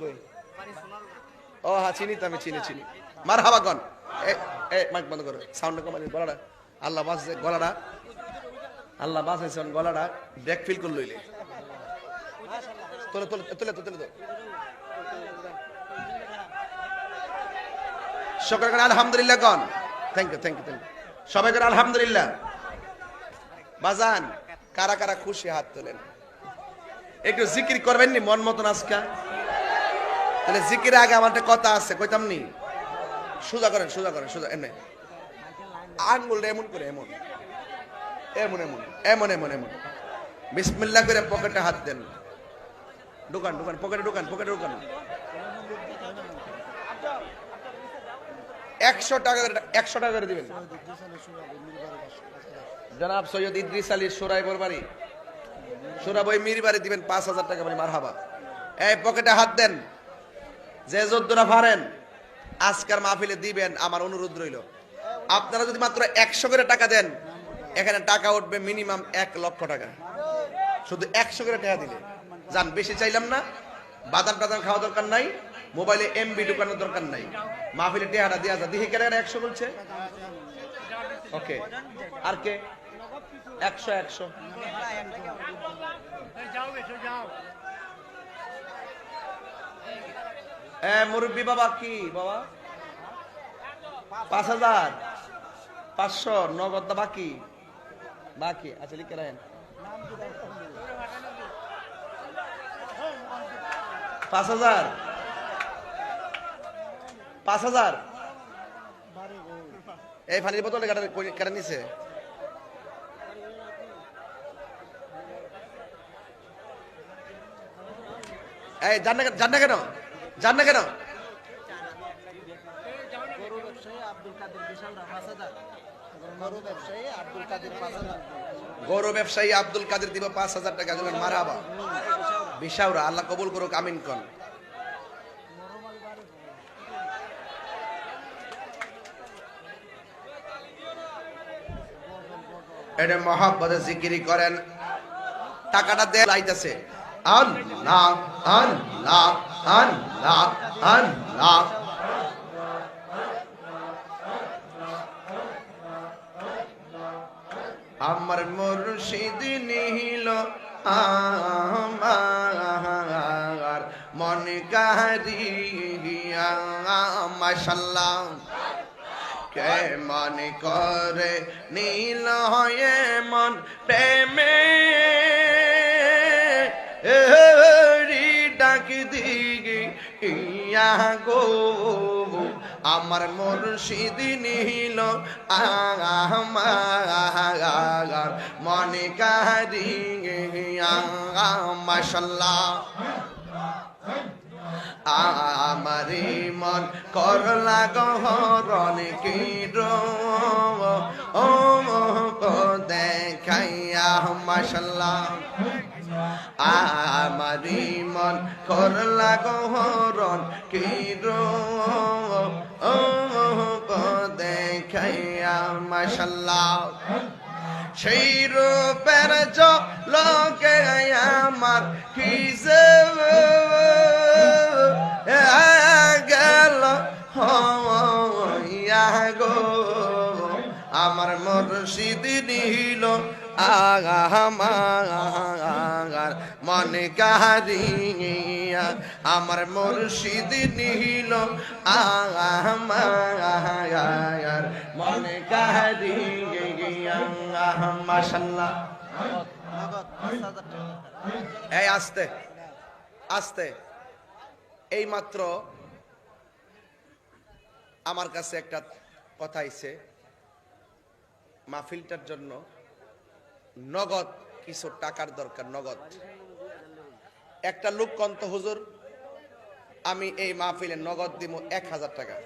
কই ও হ্যাঁ চিনি তো আমি চিনি চিনি মার হাবা গন মাইক বন্ধ করো সাউন্ড আল্লাহ গলাটা আল্লাহ গলাটা ব্রেক ফিল করে লইলে তোলে তোলে তো সকলে করে আলহামদুলিল্লাহ কন thank you thank you thank you সবাই করে আলহামদুলিল্লাহ বাজান কারা কারা খুশি হাত তোলেন? একটু জিকির করবেন নি মন মতন আজকা? তাহলে জিকির আগে আমার একটা কথা আছে, কইতাম নি? সোজা করেন সোজা করেন, সোজা, এমনি। আঙ্গুলটা এমন করে, এমন। এমন এমন এমন এমন এমন। বিসমিল্লাহ করে পকেটে হাত দেন। দোকান দোকান পকেটে দোকান পকেটে দোকান একশো টাকা একশো টাকা করে দিবেন। জনাব সৈয়দ ইদ্রিস আলী সোরাই বরবারি। সোরা বই মির বাড়ি দিবেন পাঁচ হাজার টাকা মানে মার হাবা এই পকেটে হাত দেন, যে যদ্দরা পারেন আজকার মাহফিলে দিবেন, আমার অনুরোধ রইল। আপনারা যদি মাত্র একশো করে টাকা দেন, এখানে টাকা উঠবে মিনিমাম এক লক্ষ টাকা। শুধু একশো করে টাকা দিলে। যান, বেশি চাইলাম না। বাদাম টাদাম খাওয়া দরকার নাই। মোবাইলে এমবি ঢুকানোর দরকার নাই। মাহফিলে টেহারা দেওয়া যায় দেখি কেন একশো বলছে? ওকে। আর কে? একশো একশো। মুরব্বী বাবা কি বাবা? পাঁচ হাজার। পাঁচশো, নগদ বাকি? বাকি আচ্ছা লিখে রাখেন। পাঁচ হাজার। পাঁচ হাজার। এই ফানির বোতলে কেটে নিছে। এই জান না কেন না কেন? না গৌরব ব্যবসায়ী আব্দুল কাদের দিব পাঁচ হাজার টাকা দেবেন মারাবা বিশাউরা আল্লাহ কবুল করুক আমিন কন। এটা মহাব্বতে জিকিরি করেন। টাকাটা দেয় লাইতেছে। আল্লাহ। আমার মুর্শিদ নিহিল আমার মন কারিয়া মাশাল্লাহ। কে মন করে নীল হয়ে মন প্রেমে? রি ডাক দিগি ইয়া গো। আমার মুর্শিদ নিল আমার মনে কারি মাশাল্লাহ। আমারি মন করলা গহরণ কি ও দেখাইয়া মাশাল্লাহ। আমারি মন, করলা গহরণ, কি দেখাইয়া, মাশাল্লাহ। সেই রূপের লোকে আমার কি গেল, হইয়া গো। আমার মুর্শিদ নিল আমার মনে কারিয়া আমার মুর্শিদ নিল আমার মনে কারিয়া মাশাল্লাহ। এই আস্তে আস্তে। এই মাত্র আমার কাছে একটা কথা আইছে। মাহফিলটার জন্য নগদ কিছু টাকার দরকার, নগদ। একটা লোক কন্ত হুজুর, আমি এই মাহফিলে নগদ দিব এক হাজার টাকা।